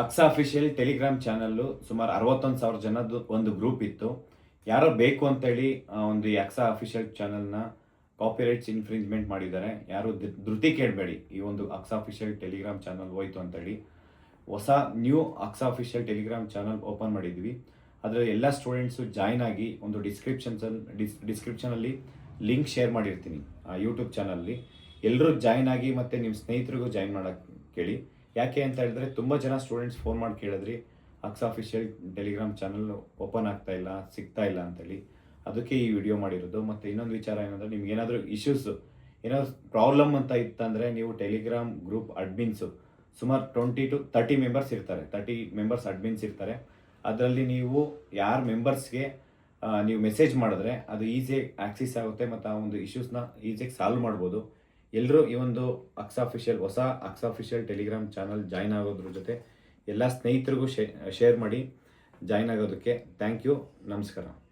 ಅಕ್ಸಾ official Telegram channel ಸುಮಾರು ಅರವತ್ತೊಂದು ಸಾವಿರ ಜನದ್ದು ಒಂದು ಗ್ರೂಪ್ ಇತ್ತು. ಯಾರೋ ಬೇಕು ಅಂತೇಳಿ ಒಂದು ಅಕ್ಸಾ ಅಫಿಷಿಯಲ್ ಚಾನಲ್ನ ಕಾಪಿರೈಟ್ಸ್ ಇನ್ಫ್ರಿಂಜ್ಮೆಂಟ್ ಮಾಡಿದ್ದಾರೆ. ಯಾರು ಧೃತಿ ಕೇಳಬೇಡಿ, ಈ ಒಂದು ಅಕ್ಸಾ ಅಫಿಷಿಯಲ್ ಟೆಲಿಗ್ರಾಮ್ ಚಾನಲ್ ಹೋಯ್ತು ಅಂತೇಳಿ. ಹೊಸ new Aksa official Telegram channel open ಮಾಡಿದ್ವಿ. ಅದರಲ್ಲಿ ಎಲ್ಲ ಸ್ಟೂಡೆಂಟ್ಸು ಜಾಯ್ನ್ ಆಗಿ ಒಂದು ಡಿಸ್ಕ್ರಿಪ್ಷನ್ಸ್ ಡಿಸ್, ಡಿಸ್ಕ್ರಿಪ್ಷನಲ್ಲಿ ಲಿಂಕ್ ಶೇರ್ ಮಾಡಿರ್ತೀನಿ, ಆ ಯೂಟ್ಯೂಬ್ ಚಾನಲ್ಲಿ ಎಲ್ಲರೂ ಜಾಯ್ನ್ ಆಗಿ ಮತ್ತು ನಿಮ್ಮ ಸ್ನೇಹಿತರಿಗೂ ಜಾಯ್ನ್ ಮಾಡೋಕ್ಕೆ ಕೇಳಿ. ಯಾಕೆ ಅಂತ ಹೇಳಿದ್ರೆ ತುಂಬ ಜನ ಸ್ಟೂಡೆಂಟ್ಸ್ ಫೋನ್ ಮಾಡಿ ಕೇಳಿದ್ರಿ, ಅಕ್ಸ್ ಅಫಿಷಿಯಲ್ ಟೆಲಿಗ್ರಾಮ್ ಚಾನಲ್ ಓಪನ್ ಆಗ್ತಾ ಇಲ್ಲ, ಸಿಗ್ತಾ ಇಲ್ಲ ಅಂತೇಳಿ. ಅದಕ್ಕೆ ಈ ವಿಡಿಯೋ ಮಾಡಿರೋದು. ಮತ್ತು ಇನ್ನೊಂದು ವಿಚಾರ ಏನಂದರೆ ನಿಮ್ಗೆ ಏನಾದರೂ ಇಶ್ಯೂಸ್ ಏನಾದರೂ ಪ್ರಾಬ್ಲಮ್ ಅಂತ ಇತ್ತಂದರೆ ನೀವು ಟೆಲಿಗ್ರಾಮ್ ಗ್ರೂಪ್ ಅಡ್ಮಿನ್ಸು ಸುಮಾರು ಟ್ವೆಂಟಿ ಟು ತರ್ಟಿ ಮೆಂಬರ್ಸ್ ಇರ್ತಾರೆ. ತರ್ಟಿ ಮೆಂಬರ್ಸ್ ಅಡ್ಮಿನ್ಸ್ ಇರ್ತಾರೆ. ಅದರಲ್ಲಿ ನೀವು ಯಾರ ಮೆಂಬರ್ಸ್ಗೆ ನೀವು ಮೆಸೇಜ್ ಮಾಡಿದ್ರೆ ಅದು ಈಸಿಯಾಗಿ ಆಕ್ಸಿಸ್ ಆಗುತ್ತೆ ಮತ್ತು ಆ ಒಂದು ಇಶ್ಯೂಸ್ನ ಈಸಿಯಾಗಿ ಸಾಲ್ವ್ ಮಾಡ್ಬೋದು. ಎಲ್ಲರೂ ಈ ಒಂದು ಅಕ್ಸಾ ಅಫಿಷಿಯಲ್ ಹೊಸ Aksa official Telegram channel join ಆಗೋದ್ರ ಜೊತೆ ಎಲ್ಲ ಸ್ನೇಹಿತರಿಗೂ ಶೇರ್ ಮಾಡಿ ಜಾಯ್ನ್ ಆಗೋದಕ್ಕೆ ಥ್ಯಾಂಕ್ ಯು ನಮಸ್ಕಾರ.